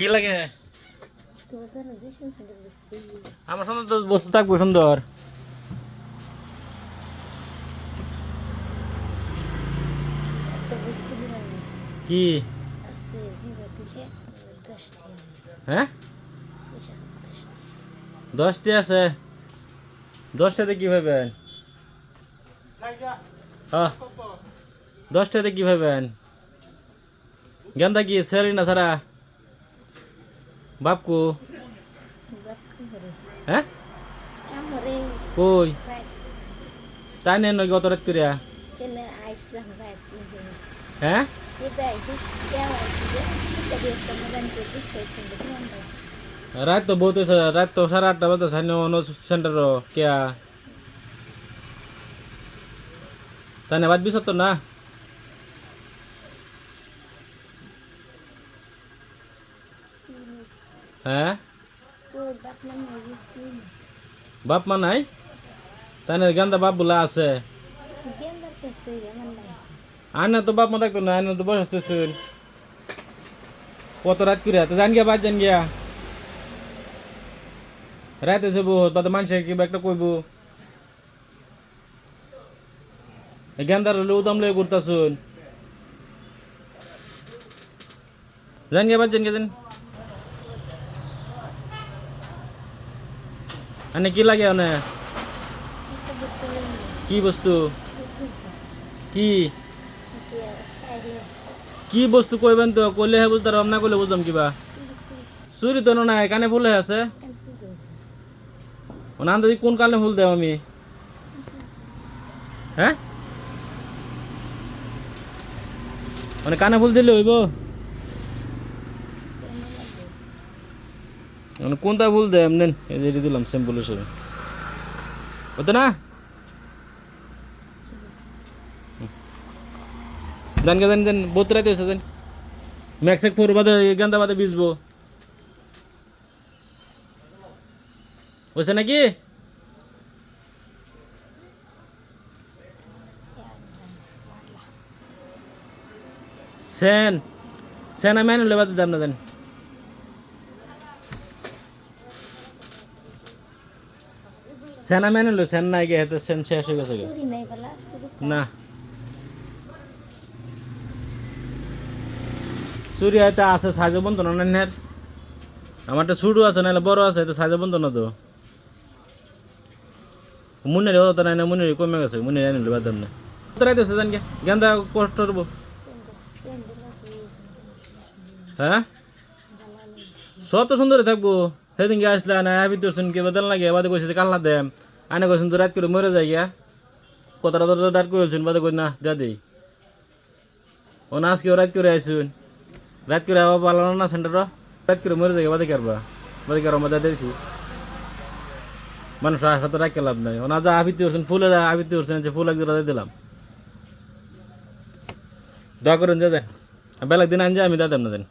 কি লাগে? আমার সামনে তো বসে থাকব, সুন্দর। কি? হ্যাঁ? দশটি আছে। দশটাতে কি ভাবেন? হ্যাঁ। দশটাতে কি ভাবেন? গেন্দা কি, সেরি না সারা? বাপকু হ্যাঁ কই তাই নেন নয় গত রাত করিয়া হ্যাঁ রাত তো বহুত রাত তো সাড়ে আটটা বাজে সাইন সেন্টার কেয়া তাই না বাদ বিসত না হ্যাঁ? বাপ মা নাই তাই না গান্দা বাপ বলে আছে? আয়না তো বাপ মা থাকতো না আয়না তো বসতেছেন কত রাত করে তো জান গিয়া বাদ জান গিয়া রাতে সব বাদ মানুষে কিবা একটা কইব। গেন্দার হলে উদাম লয়ে করতাছুন জান গিয়া বাদ জান গিয়া আনে কি লাগে লাগবে কি বস্তু? কি? কি বস্তু কইবেন তো? কইলে হে বুঝতে পারলাম না কইলে বুঝলাম কিবা। চুরি তো নাই, কানে ফুল আছে? ওনার যদি কোন কালে ফুল দেব আমি? হ্যাঁ? মানে কানে ফুল দিলে হইব? মানে কোনটা ভুল দে নেন, এই যে দিলাম সিম্পল হিসেবে। হতো না? জান গে, জান জান, বহুত রাতে হয়েছে জান। ম্যাক্সেক ফোর বাদে গেন্দা বাদে বিজবো। হয়েছে নাকি? সেন সেন আমি বাদে দাম না দেন সেন আমি আনলো সেন নাই গে হেতে সেন শেষ হয়ে গেছে না। চুরি হয়তো আছে সাইজে বন্ধ না নেন। আমারটা ছোটো আছে নাহলে বড় আছে তো সাইজে বন্ধ না তো মুনের হতো নাই না মুনের কমে গেছে মুনের আনিলে বাদ না। তো রাইতেছে জান গে গেন্দা কষ্ট করব। হ্যাঁ? সব তো সুন্দর থাকব। সেদিনকে আসলে না আবি তো শুনকে বদল লাগে বাদে কইছে কাল্লা দেম আনে কইছেন তো রাত করে মরে যাই গিয়া। কথাটা তো ডাট কইছেন বাদে কই না যা দেই ও না, আজকে রাত করে আইসুন রাত করে আবার পালানো না সেন্টার রাত করে মরে যাই বাদে কারবা বাদে কারবা দিয়েছি মানুষ সাথে রাখতে লাভ নাই। ওনা যা আবিতে উঠছেন ফুলের আবিতে উঠছেন যে ফুল এক জোড়া দিয়ে দিলাম। দোয়া করেন, যা দেন। বেলাক দিন আনজা, আমি দাদাম না দেন।